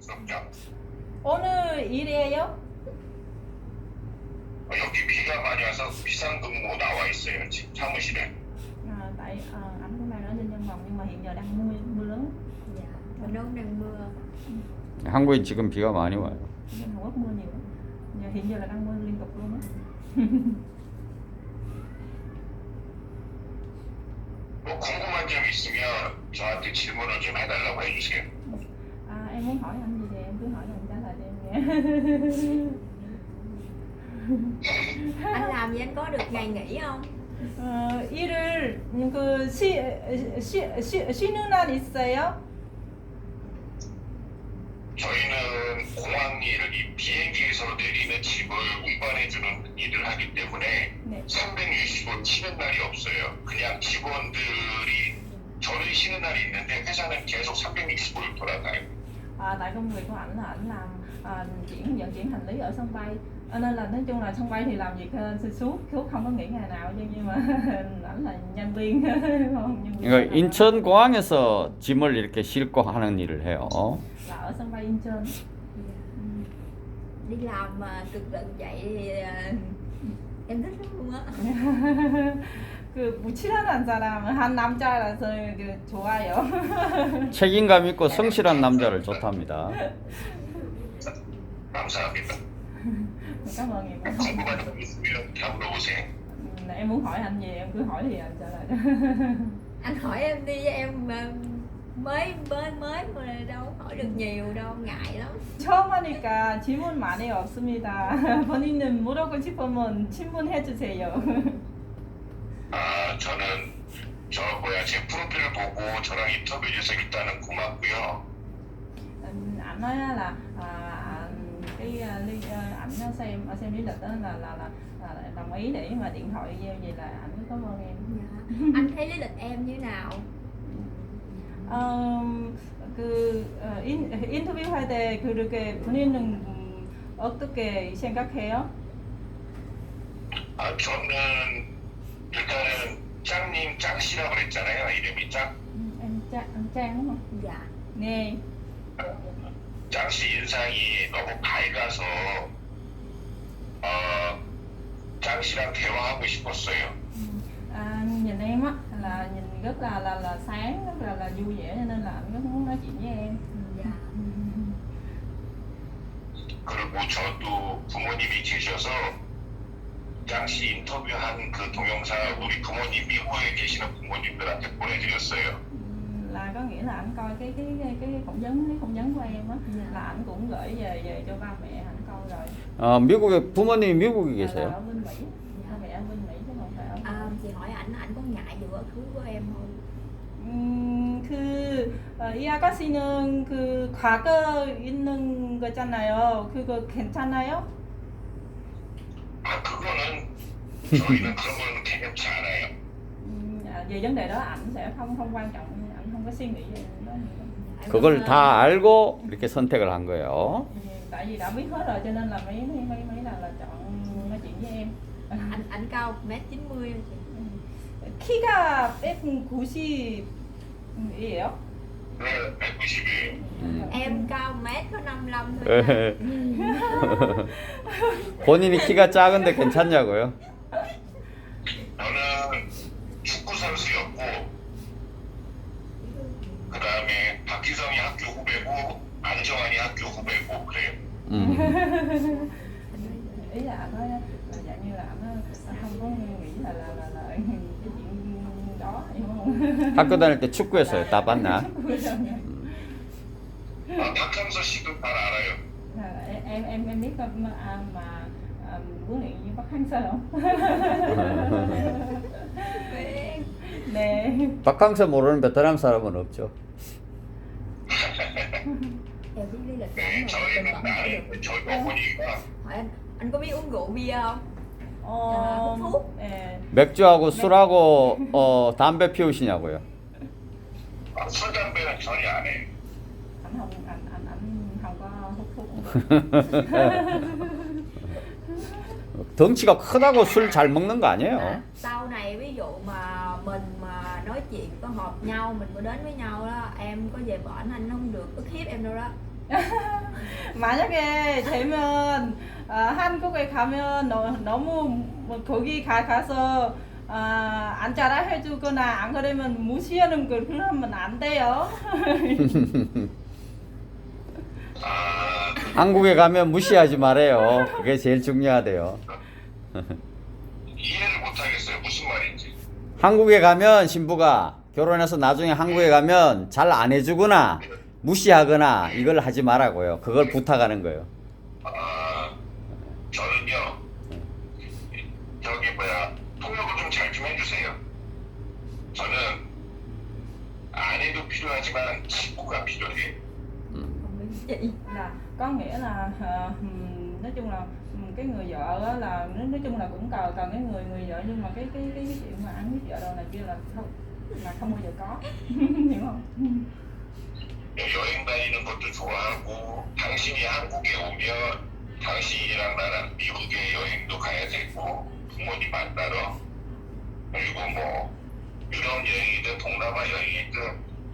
부끄럽죠. 오늘 일이에요? 어, 여기 비가 많이 와서 비상근무 나와 있어요. 지금 사무실에. À, tại à, ảnh cũng đang ở trên văn phòng nhưng mà hiện giờ đang mưa mưa lớn dạ bên đó cũng đang mưa 한국에 지금 비가 많이 와요. bên Hàn Quốc mưa nhiều lắm. giờ hiện giờ là đang mưa liên tục luôn á 뭐 궁금한 점 있으면 저한테 질문을 좀 해달라고 해주세요. Em muốn hỏi anh gì thì em cứ hỏi anh trả lời cho em nghe anh làm gì anh có được ngày nghỉ không 어, 일을 그 쉬, 쉬, 쉬, 쉬는 날 있어요? 저희는 공항 일을 이 비행기에서 내리는 짐을 운반해주는 일을 하기 때문에 네. 365 쉬는 날이 없어요. 그냥 직원들이 저는 쉬는 날이 있는데 회사는 계속 365일 돌아가요. À, tại công việc của ảnh là ảnh làm à, chuyển vận chuyển hành lý ở sân bay à, nên là nói chung là sân bay thì làm việc uh, suốt suốt không có nghỉ ngày nào chứ nhưng mà ảnh là nhân viên không nhân viên 그러니까 인천 공항에서 짐을 이렇게 싣고 하는 일을 해요. là ở sân bay Incheon đi làm mà cực lực vậy thì à, em thích lắm luôn á 그 무칠한 사람 한 남자라서 그 좋아요. 책임감 있고 성실한 남자를 좋답니다. 감사합니다. Cảm ơn em. 궁금한 점 있으면 다 물어보세요. Ừ, Em muốn hỏi anh gì em cứ hỏi thì anh trả lời. anh hỏi em đi em mà mới mới mới mà đâu hỏi được nhiều đâu ngại lắm 처음 하니까 질문 많이 없습니다. 본인은 물어보고 싶으면 질문해 주세요. 아, 저는 저 뭐야 제 프로필을 보고 저랑 인터뷰 해서 일단은 고맙고요. Anh- ảnh nói á là à, anh- cái à, ly à, ảnh nó xem xem lý lịch đó là là là, là đồng ý để mà điện thoại gieo gì là ảnh cảm ơn em. dạ. anh thấy lý lịch em như thế nào 음, 그 어, 인, 인터뷰할 때 그렇게 본인은 음, 어떻게 생각해요? 아, 저는 일단은 짱님 짱씨라고 그랬잖아요. 이름이 짱. 음, em em không? dạ 네. 짱씨 인상이 너무 밝아서 어, 짱씨랑 대화하고 싶었어요. À, nhìn em á là nhìn rất là là là sáng rất là là vui vẻ cho nên là anh rất muốn nói chuyện với em. dạ 그리고 저도 부모님이 계셔서 짱씨 인터뷰한 그 동영상 우리 부모님 미국에 계시는 부모님들한테 보내드렸어요. Là có nghĩa là anh coi cái cái cái, cái phỏng vấn cái phỏng vấn của em á là anh cũng gửi về về cho ba mẹ anh coi rồi. 어, 미국에 부모님이 미국에 Là, là 계세요. ở bên Mỹ. Ba mẹ anh bên Mỹ chứ không phải ở. à, chị hỏi ảnh ảnh có ngại về quá khứ của em không 음, 그, 어, 이 아가씨는 그 과거 있는 거잖아요. 그거 괜찮아요? 아 그거는 저희는 그런 거는 개념치 않아요. Ừm, à, về vấn đề đó ảnh sẽ không không quan trọng, ảnh không có suy nghĩ về đó. Em 그걸. 다 알고 이렇게 선택을 한 거예요. Thì Tại vì đã biết hết rồi cho nên là mấy mấy mấy mấy lần là chọn nói chuyện với em. ảnh ảnh cao mét chín mươi 키가 190이에요? 네, 190이에요. 음. em cao mét có 55 thôi. 본인이 키가 작은데 괜찮냐고요? 저는 축구 선수였고 그 다음에 박희성이 학교 후배고 안정환이 학교 후배고 그래요. 음. ý là là dạng như là 학교 다닐 때 축구했어요. 다 봤나? 아, 박항서 씨도 잘 알아요. À, em em em biết mà, à, mà à, huấn luyện viên Bắc Hang Sơ không? Quen. 네. 박항서 모르는 베트남 사람은 없죠. em biết lý lịch 네, ảnh rồi 저희는 tình 나이 được 저희 어머니가 hỏi anh anh có biết uống rượu bia không 어? 네. 맥주하고 술하고 어, 담배 피우시냐고요? 아, 술 담배는 전혀 안 해요. 덩치가 크다고 술 잘 먹는 거 아니에요? sau này ví dụ mà mình mà nói chuyện có hợp nhau mình có đến với nhau đó em có về bển anh không được ức hiếp em đâu đó 만약에 되면 아, 한국에 가면 너, 너무 뭐 거기 가, 가서 아, 앉아라 해주거나 안 그러면 무시하는 걸 그러면 안 돼요. 아, 한국에 가면 무시하지 말아요. 그게 제일 중요하대요. 이해를 못하겠어요. 무슨 말인지. 한국에 가면 신부가 결혼해서 나중에 한국에 가면 잘 안 해주거나 무시하거나 이걸 하지 말라고요. 그걸 부탁하는 거예요. 아, 저는요, 저기 뭐야, 통역을 좀 잘 좀 해주세요. 저는 아내도 필요하지만 친구가 필요해. chị là có nghĩa là ừm, nói chung là cái người vợ á là nói, nói chung là cũng cần cần cái người người vợ nhưng mà cái cái cái, cái chuyện mà ăn hiếp vợ đâu này kia là không là không bao giờ có hiểu không? 여행 다니는 것도 좋아하고, 당신이 한국에 오면 당신이랑 나랑 미국에 여행도 가야 되고, 부모님 만나러. 그리고 뭐, 유럽 여행이든 동남아 여행이든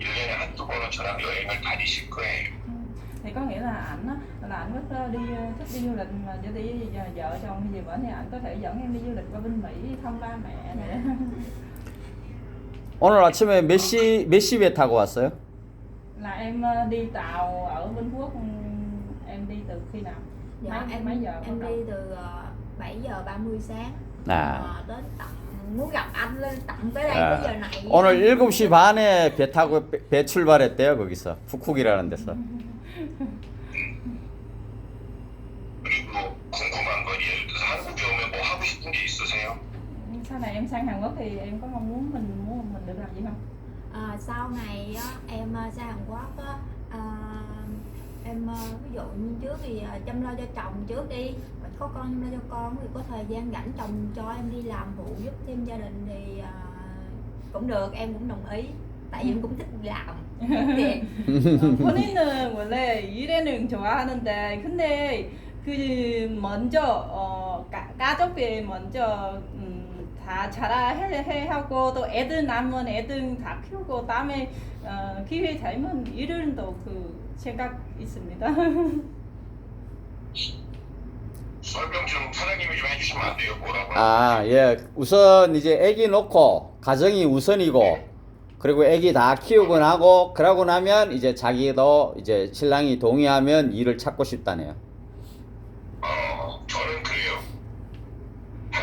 1년에 한두 번은 저랑 여행을 다니실 거예요. thì có nghĩa là ảnh á là ảnh rất ờ, đi thích đi du lịch mà cho đi vợ, chồng hay gì bển thì ảnh có thể dẫn em đi du lịch qua bên Mỹ thăm ba mẹ này 오늘 아침에 몇 시, 몇 시 배 타고 왔어요? là em ờ, đi tàu ở Vĩnh Phúc ừm, em đi từ khi nào dạ Mấy- em mấy giờ em bắt đi đầu? từ ờ, 7 giờ 30 sáng 아, Ờ, đến tận muốn gặp anh lên tận tới đây 아, tới giờ này 오늘 7시 반에 배 타고 배, 배 출발했대요 거기서 푸쿡이라는 데서 그리고 궁금한 건 예를 들어서 한국에 오면 뭐 하고 싶은 게 있으세요? sau này em sang Hàn Quốc thì em có mong muốn mình muốn mình được làm gì không? Ờ, sau này á, em ờ, sang Hàn Quốc á, ờ, em ờ, ví dụ như trước thì ờ, chăm lo cho chồng trước đi Rồi có con chăm lo cho con thì có thời gian rảnh chồng cho em đi làm phụ giúp thêm gia đình thì ờ, cũng được em cũng đồng ý tại vì em cũng thích làm tiền 어, 본인은 원래 일에는 좋아하는데 근데 그 먼저 어, 가, 가족이 먼저 음, 다 잘해 해 하고 또 애들 낳으면 애들 다 키우고 다음에 어, 기회 되면 일은 또그 생각 있습니다. 설명 좀 사장님이 좀 해주시면 안 돼요? 뭐라고? 아, 예. 우선 이제 아기 놓고 가정이 우선이고 그리고 아기 다 키우고 나고 그러고 나면 이제 자기도 이제 신랑이 동의하면 일을 찾고 싶다네요.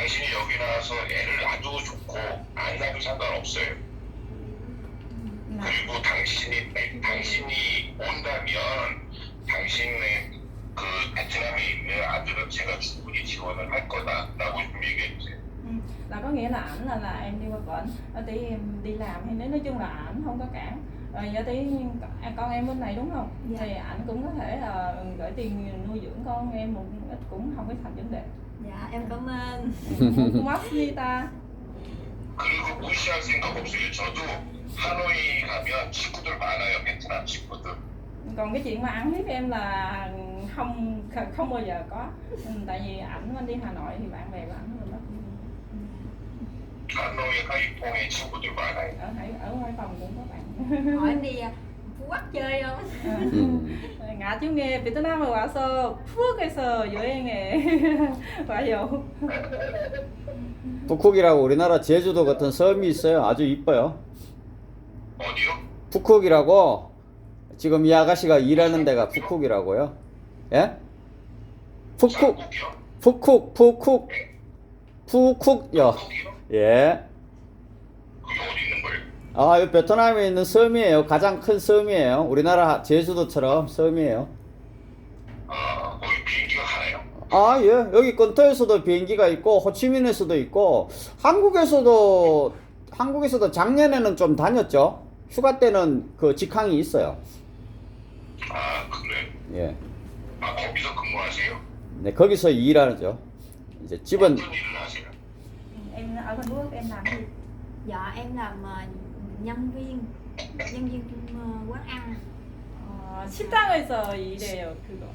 당신이 여기 나와서 애를 놔도 좋고 안 놔도 상관없어요. 그리고 당신이 당신이 온다면 당신의 그 베트남에 있는 아들은 제가 충분히 지원을 할 거다라고 좀 얘기해 주세요. Ừ, là có nghĩa là ảnh là là em đi qua bển ở tí em đi làm hay nếu nói chung là ảnh không có cản rồi giờ tí à, con em bên này đúng không Dạ. thì ảnh cũng có thể là gửi tiền nuôi dưỡng con em một ít cũng không có thành vấn đề dạ em cảm ơn 고맙습니다 그리고 무시할 생각 없어요. 저도 하노이 가면 친구들 많아요. 베트남 친구들. còn cái chuyện mà ăn hiếp em là không không bao giờ có Ừ, tại vì ảnh anh đi Hà Nội thì bạn bè của ảnh rồi đó 하노이 하이퐁에 친구들 많아요. ở Hải ở Hải Phòng cũng có bạn hỏi em đi Quốc chơi không 음. 나중에 베트남에 와서 푸석에서 여행에 와요. 푸쿡이라고 우리나라 제주도 같은 섬이 있어요. 아주 이뻐요. 어디요? 푸쿡이라고 지금 이 아가씨가 일하는 데가 푸쿡이라고요. 예? 푸쿡, 한국이요? 푸쿡, 푸쿡, 푸쿡요. 한국이요? 예. 그게 어디 있는 거예요? 아, 이 베트남에 있는 섬이에요. 가장 큰 섬이에요. 우리나라 제주도처럼 섬이에요. 아, 거기 비행기가 가나요? 아, 예. 여기 건터에서도 비행기가 있고, 호치민에서도 있고, 한국에서도, 한국에서도 작년에는 좀 다녔죠. 휴가 때는 그 직항이 있어요. 아, 그래. 예. 아, 거기서 근무하세요? 네, 거기서 일하죠. 이제 집은, 어떤 일을 하세요? Em ở bên Quốc em làm gì? dạ em làm ờ, nhân viên nhân viên ờ, quán ăn 어, 식당에서 일해요. 그거.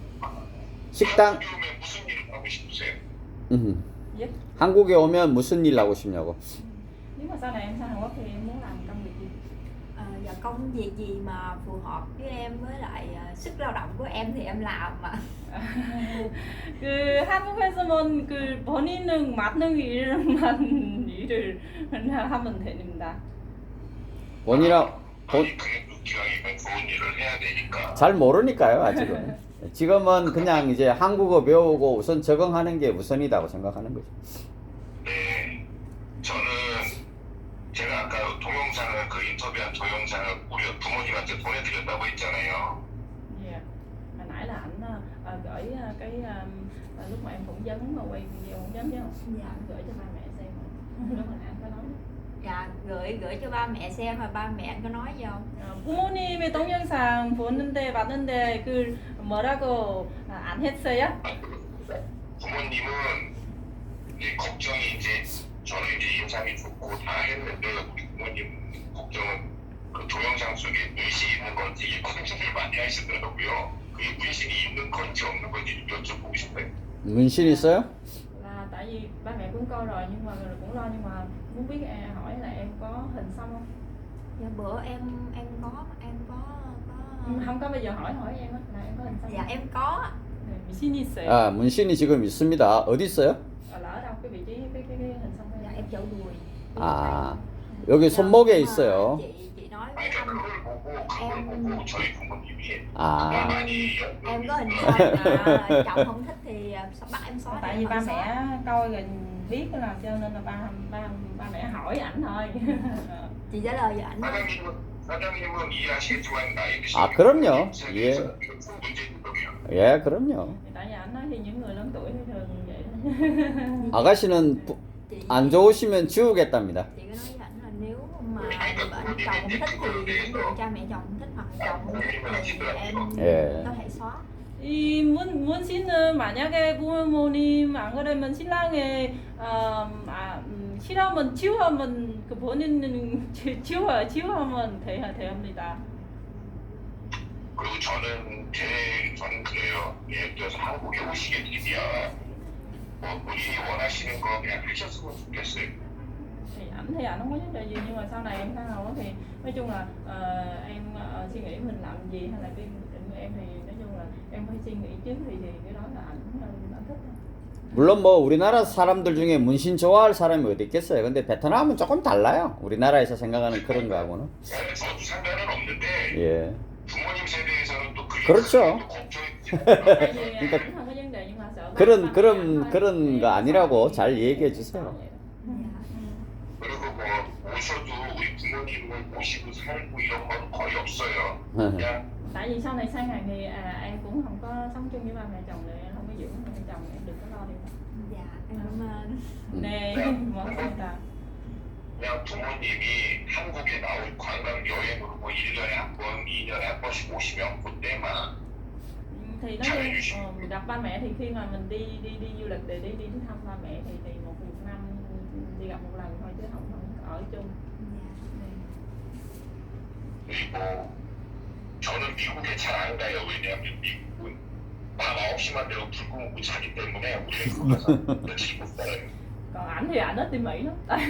식당, 한국에 무슨 일을 하고 싶으세요? 음. 예? 한국에 오면 무슨 일 하고 싶냐고. Nếu mà sau này em sang Hàn Quốc thì em muốn làm công việc gì? Ờ, và công việc gì mà phù hợp với em với lại ờ, sức lao động của em thì em làm mà 그 한국에서는 그 본인은 맞는 일만 일을 하면 됩니다. 본이라 본, 아니 그래도 기왕이면 좋은 일을 해야 되니까 잘 모르니까요 아직은. 지금은 그냥 이제 한국어 배우고 우선 적응하는 게 우선이라고 생각하는 거죠. 네 저는 제가 아까 동영상을 그 인터뷰한 동영상을 우리 부모님한테 보내드렸다고 했잖아요 Yeah. Hồi nãy là ảnh ờ, ờ, gửi ờ, cái ờ, ờ, lúc mà em phỏng vấn mà quay video phỏng vấn chứ không? Dạ. Ảnh gửi cho ba mẹ xem. lúc hồi nãy anh có nói. Dạ gửi gửi cho ba mẹ xem mà ba mẹ anh có nói gì không 어, 부모님의 동영상 보는데 봤는데 그 뭐라고 아, 안 했어요? 부모님은 이제 걱정이 이제 저는 이제 인상이 좋고 다 했는데 우리 부모님 걱정은 그 동영상 속에 문신이 있는 건지 걱정을 많이 하시더라고요. 그게 문신이 있는 건지 없는 건지 좀 여쭤보고 싶어요. 문신 있어요? Là tại vì ba mẹ cũng coi rồi nhưng mà cũng lo nhưng mà muốn biết à, hỏi là em có hình xăm không? dạ bữa em em có em có Ừ, có Không có bây giờ hỏi hỏi em á là em có hình xăm. dạ không? em có 네, 미신이 있어요. 아 문신이 지금 있습니다. 어디 있어요? Ở lỡ đâu cái vị trí cái cái, cái hình xăm dạ của em chở đùi 아 여기 손목에 Nhưng mà 있어요. chị chị nói với 아니 그러니까 anh 그걸 보고 그걸 보고 저희 부모님이 아 많이 em có hình xăm là chồng không thích thì ờ, bắt em xóa tại thì vì em ba vẫn xóa. mẹ coi rồi biết là cho nên là ba ba ba mẹ hỏi ảnh thôi chị trả lời cho ảnh đó. 사장님은 이해하시겠지만 나이 드신 아, 그럼요. 예. 예 그럼요. tại vì ảnh nói thì những người lớn tuổi thì thường vậy đó 아가씨는 부- 안 좋으시면 지우겠답니다. 예. 이 문, 문신은 만약에 부모님 안 그러면 신랑의 어, 아, 음, 싫으면 지우하면 그 본인은 지- 지워 지우하면 돼야 됩니다. 그리고 저는 제 저는 그래요. 예를 들어서 한국에 오시게 되면 뭐 본인이 원하시는 거 그냥 하셨으면 좋겠어요. thì ảnh thì ảnh không có vấn đề gì nhưng mà sau này em Hàn Quốc thì nói chung là ờ, em ờ, suy nghĩ mình làm gì hay là cái định của em thì em phải suy nghĩ trước thì thì cái đó là ảnh ảnh thích thôi. 물론 뭐 우리나라 사람들 중에 문신 좋아할 사람이 어디 있겠어요. 근데 베트남은 조금 달라요. 우리나라에서 생각하는 그런 거하고는. 저는 저도 상관은 없는데 예. 부모님 세대에서는 또 그게 그렇죠. 또 걱정이 그러니까 ảnh không có vấn đề nhưng mà sợ ba- 그런 그런. 그런 거 아니라고 잘 얘기해 주세요. 그리고 뭐 오셔도 우리 부모님을 모시고 살고 이런 건 거의 없어요. 그냥 tại vì sau này sang Hàn thì à, em cũng không có sống chung với ba mẹ chồng nữa em không có dưỡng mẹ chồng em đừng có lo điều đó dạ em cảm ơn 네 고맙습니다 그냥 부모님이 한국에 나올 관광 여행으로 뭐 1년에 한 번, 2년에 한 번씩 오시면 그때만 Ừ, thì nói chung ờ, mình gặp ba mẹ thì khi mà mình đi đi đi du lịch để đi đi thăm ba mẹ thì thì một một năm đi gặp một lần thôi chứ không không ở chung dạ. 그 리고 저는 미국에 잘 안 가요. 왜냐하면 미국은 밤 9시만 되고 불 끄고 자기 때문에 우리는 거기서 며칠 못 살아요. còn ảnh thì ảnh ít đi Mỹ lắm tại,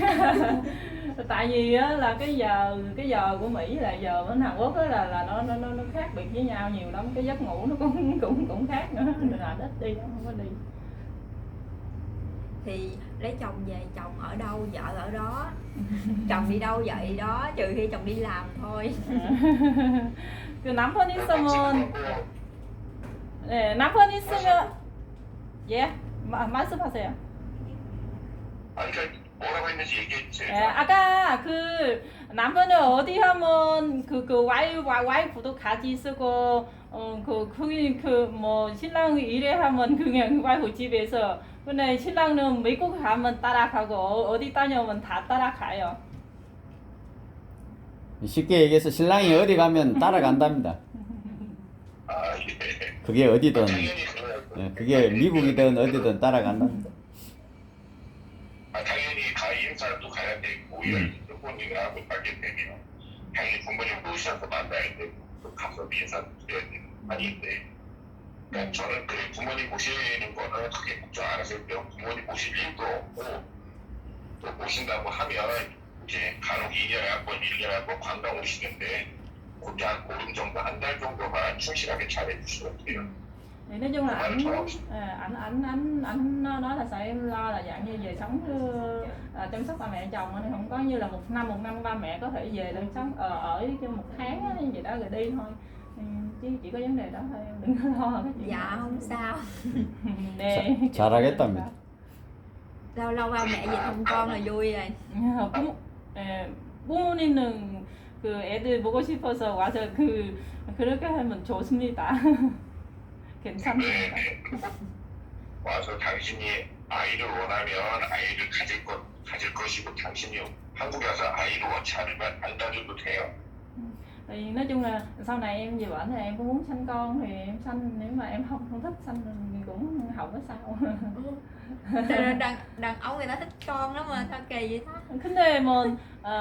tại vì á, là cái giờ cái giờ của Mỹ là giờ bên Hàn Quốc á, là là nó nó nó nó khác biệt với nhau nhiều lắm cái giấc ngủ nó cũng cũng cũng khác nữa nên là ảnh ít đi lắm không có đi thì lấy chồng về chồng ở đâu vợ ở đó chồng đi đâu vậy đó trừ khi chồng đi làm thôi 그 남편 있으면 네 남편 있으면 예 마- 말씀하세요 아니 그러니까 뭐라고 했는지 주세요. 예, 아까 그 남편을 어디 하면 그그 와이 와 와이프도 같이 있고 어그 거기 그뭐 신랑 일에 하면 그냥 와이프 집에서 근데 신랑은 미국 가면 따라가고 어- 어디 다녀오면 다 따라가요. 쉽게 얘기해서 신랑이 어디 가면 따라간답니다. 아 예. 그게 어디든 그래요. 예, 그게 미국이든 어디든 따라간답니다. 아, 당연히 가 인사도 가야 되고 음. 부모님하고 가게 되면 당연히 부모님 모셔서 만나야 되고 또 가서 인사도 드려야 되고 아닌데 그러니까 저는 그래 부모님 모시는 거는 크게 걱정 안 돼요 부모님 모실 일도 없고 또 모신다고 하면 이제 간혹 2년에 한 번, 1년에 한 번 관광 오시는데 그때 한 보름 정도, 한 달 정도만 충실하게 잘해주시면 돼요. thì nói chung là ảnh Vâng, à, ảnh ảnh ảnh ảnh nó nói là sợ em lo là dạng như về sống à, chăm sóc ba mẹ chồng nên không có như là một năm một năm ba mẹ có thể về được sống ở ở cho một tháng á, gì đó rồi đi thôi chứ chỉ có vấn đề đó thôi em đừng có lo cái chuyện dạ không sao 네. 자- 잘하겠답니다. lâu lâu ba mẹ về thăm con là vui rồi 어, 부모, 예, 부모님은 그 애들 보고 싶어서 와서 그 그렇게 하면 좋습니다. 괜찮습니다. 네. 와서 당신이 아이를 원하면 아이를 가질 것, 가질 것이고 당신이 한국에 와서 아이를 원치 않으면 안 가져도 돼요. thì nói chung là sau này em về bển thì em có muốn sanh con thì em sanh nếu mà em không không thích sanh thì cũng không có sao Thật ra đàn, đàn ông người ta thích con lắm mà sao kỳ vậy ta 근데 뭐 어,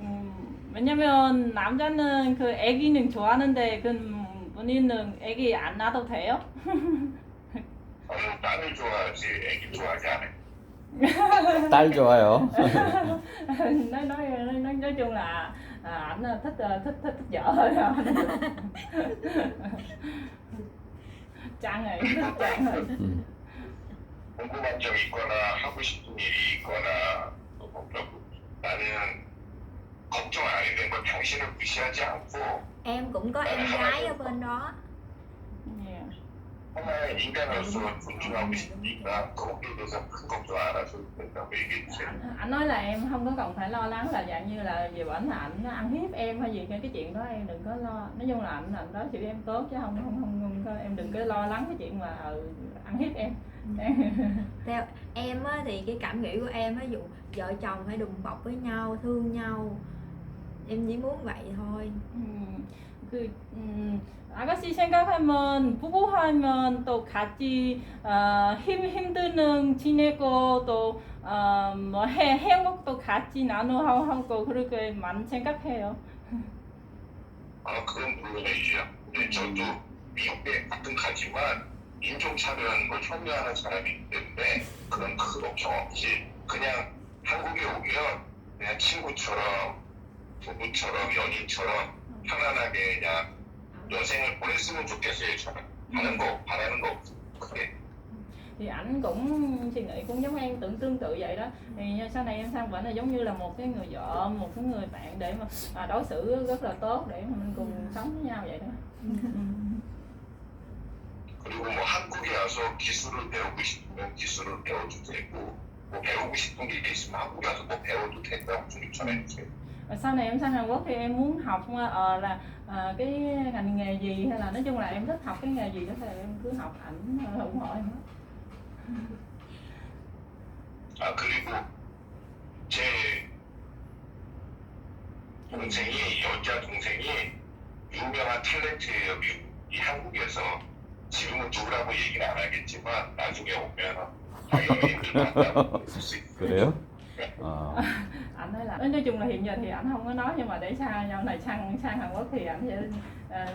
음, 왜냐면 남자는 그 아기는 좋아하는데 그 본인은 아기 안 낳아도 돼요? 어, 딸을 좋아하지 애기 좋아하지 않아요. 딸 좋아요. nói nói nói nói, nói chung là à, ảnh là thích ờ, thích thích, thích vợ thôi à. chán rồi thích chán rồi 음. 궁금한 점이 있거나 하고 싶은 일이 있거나 또 뭐라고 나는 걱정 안 해도 된건 당신을 무시하지 않고 em cũng có em gái ở bên đó yeah. 하나의 인간으로서 존중하고 싶으니까 거기에 대해서 큰 걱정 안 하셔도 된다고 얘기해 주세요. ảnh, ảnh nói là em không có cần phải lo lắng là dạng như là về bển là ảnh ăn hiếp em hay gì cái cái chuyện đó em đừng có lo nói chung là ảnh ảnh đối xử với em tốt chứ không không không, không có, em đừng có lo lắng cái chuyện mà ừ, ăn hiếp em theo em á, thì cái cảm nghĩ của em ví dụ vợ chồng phải đùm bọc với nhau thương nhau em chỉ muốn vậy thôi 음, 그 음, 아가씨 생각하면 부부하면 또 같이 어, 힘 힘드는 지내고 또뭐 행복도 같이 나누고 하고 그렇게만 생각해요. 아, 그건 물론이죠. 근데 저도 미국에 가끔 가지만 인종차별하는 걸 혐오하는 사람이기 때문에 그런 큰 걱정 없이 그냥 한국에 오면 그냥 친구처럼 부부처럼 연인처럼 편안하게 그냥 여생을 보냈으면 좋겠어요. 저는 하는 거 바라는 거 없고 크게. thì ảnh cũng suy nghĩ cũng giống em tưởng tương tự vậy đó thì sau này em sang vẫn là giống như là một cái người vợ một cái người bạn để mà à, đối xử rất là tốt để mà mình cùng sống với nhau vậy đó 그리고 뭐 한국에 와서 기술을 배우고 싶으면 기술을 배워도 되고 뭐 배우고 싶은 게 있으면 한국에 와서 뭐 배워도 된다고 좀 전해주세요. Và sau này em sang Hàn Quốc thì em muốn học ờ, là ờ, cái ngành nghề gì hay là nói chung là em thích học cái nghề gì đó thì em cứ học ảnh ờ, ủng hộ em hết. 아 그리고 제 동생이 여자 동생이 유명한 탤런트예요 미국 이 한국에서 지금은 누구라고 얘기는 안 하겠지만 나중에 오면 다 연예인들 만나고 볼수 있어요. 그래요? 어. Ảnh nói là nói chung là hiện giờ thì ảnh không có nói nhưng mà để sau sau này sang sang Hàn Quốc thì ảnh sẽ ờ,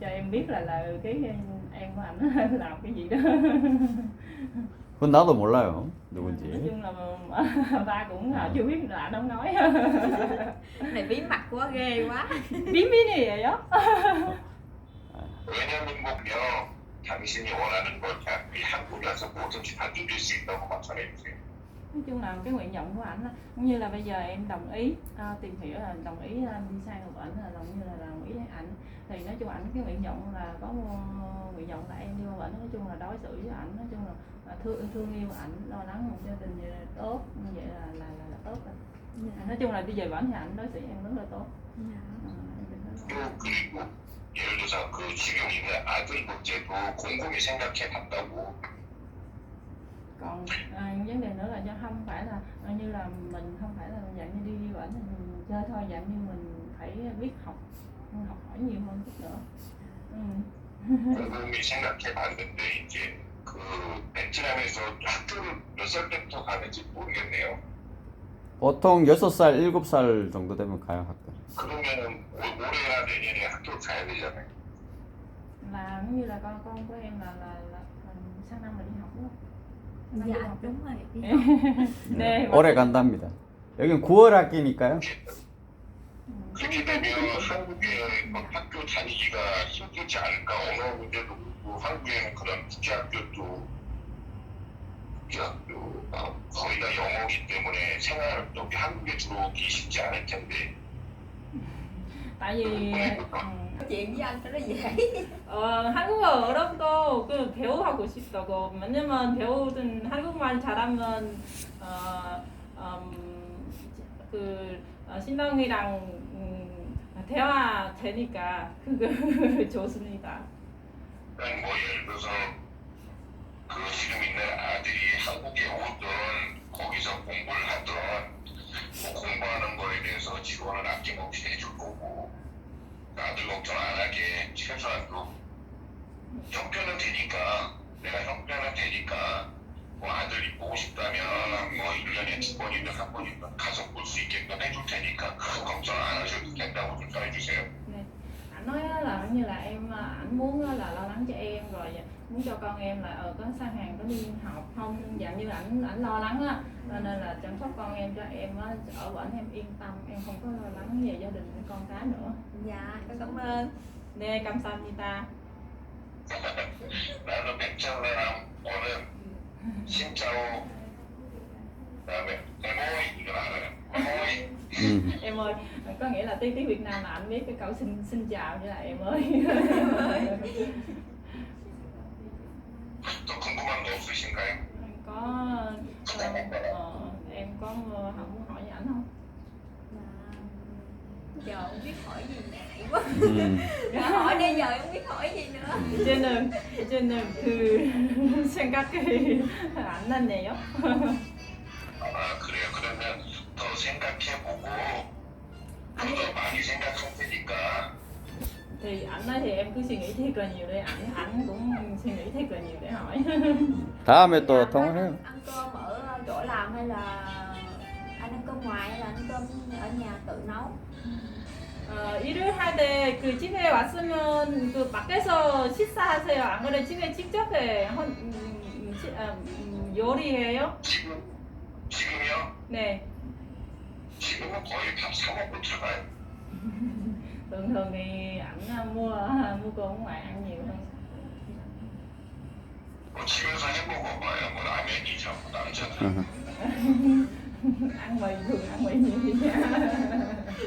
cho em biết là là cái em của ảnh làm cái gì đó. 그건 나도 몰라요. nói 누군지. chung là ba cũng là chưa biết là ảnh không nói. này bí mật quá ghê quá bí bí này vậy đó. 왜냐면 뭐요 당신이 원하는 걸 다- 이 한국에 와서 뭐든지 다 누릴 수 있다고만 전해주세요. nói chung là cái nguyện vọng của ảnh á, cũng như là bây giờ em đồng ý à, tìm hiểu là đồng ý à, đi sang một ảnh là đồng như là đồng ý với ảnh thì nói chung ảnh cái nguyện vọng là có một nguyện vọng là em đi qua ảnh nói chung là đối xử với ảnh nói chung là, là thương thương yêu ảnh lo lắng một gia đình vậy là tốt như vậy là là là, là tốt rồi nói chung là đi về ảnh thì ảnh đối xử với em rất là tốt Dạ. à, em đừng có lo. 또 그리고 예를 들어서 그 지금 있는 아들 문제도 곰곰이 생각해 봤다고 còn à, vấn đề nữa là do không phải là à, như là mình không phải là dạng như đi đi ảnh mình chơi thôi dạng như mình phải biết học học hỏi nhiều hơn chút nữa ừ. 곰곰이 생각해 봤는데 이제 그 베트남에서 학교를 몇 살 때부터 가는지 모르겠네요. 보통 6살, 7살 정도 되면 가요, 학교. 그러면은 올- 올해나 내년에 학교를 가야 되잖아요. là giống như là con con của em là là, là, là sang năm là đi học đúng không? Đúng rồi đi đúng học. không? 네, 오래 간답니다. 여긴 9월 학기니까요. 그렇게 되면 한국에 막 학교 다니기가 힘들지 않을까 언어 문제도 그렇고 한국에는 그런 국제학교도 국제학교 어, 거의 다 영어기 때문에 생활 여기 한국에 들어오기 쉽지 않을 텐데 tại vì chuyện với anh cho nó dễ 어, 한국어 어렵고 그 배우하고 싶다고. 왜냐면 배우든 한국말 잘하면 어, 음, 그 어, 신랑이랑 음, 대화 되니까 그거 좋습니다. 뭐 예를 들어서 그 지금 있는 아들이 한국에 오든 거기서 공부를 하든 뭐 공부하는 거에 대해서 지원을 아낌없이 해줄 거고 아들 걱정 안 하게. 최소한 또 형편은 되니까. 내가 형편은 되니까. 뭐 아들이 보고 싶다면 뭐 1년에 두 번이든 한 번이든 가서 볼 수 있게끔 해줄 테니까 그 걱정 안 하셔도 된다고 좀 ảnh nói là như là em ảnh muốn là muốn cho con em là ở có sang hàng có đi học không? Dạng như ảnh ảnh lo lắng á. Cho nên là chăm sóc con em cho em á ở bển em yên tâm em không có lo lắng về gia đình với con cái nữa. Dạ em cảm ơn. Nè cam xanh như ta? Đã được biết chào là Olen xin chào. Em ơi em ơi. Có nghĩa là tiếng tiếng Việt Nam mà anh biết cái câu xin xin chào như là em ơi. 궁금한 거 없으신가요? có ờ, ờ, em có ờ, không muốn hỏi gì ảnh không dạ giờ không biết hỏi gì ngại quá 음. Dạ, hỏi đi giờ không biết hỏi gì nữa 이제는 이제는 그 생각이 안 났네요. 아 그래요 그러면 더 생각해보고 더 많이 생각할 테니까 thì ảnh nói thì em cứ suy nghĩ thiệt là nhiều đi ảnh ảnh cũng suy nghĩ thiệt là nhiều để hỏi 다음에 또 Dạ, 통화해요. anh ăn cơm ở chỗ làm hay là anh ăn cơm ngoài hay là ăn cơm ở nhà tự nấu 어, 일을 할 때 그 집에 왔으면 그 밖에서 식사하세요. 안 그래 집에 직접 해 헌, 음, 시, 아, 음, 요리해요? 지금 지금요? 네. 지금은 거의 밥 사먹고 들어가요 thường thường thì ảnh à, mua à, mua cô ở ngoài ăn nhiều hơn. Ừ. Ăn mì thường ăn mì nhiều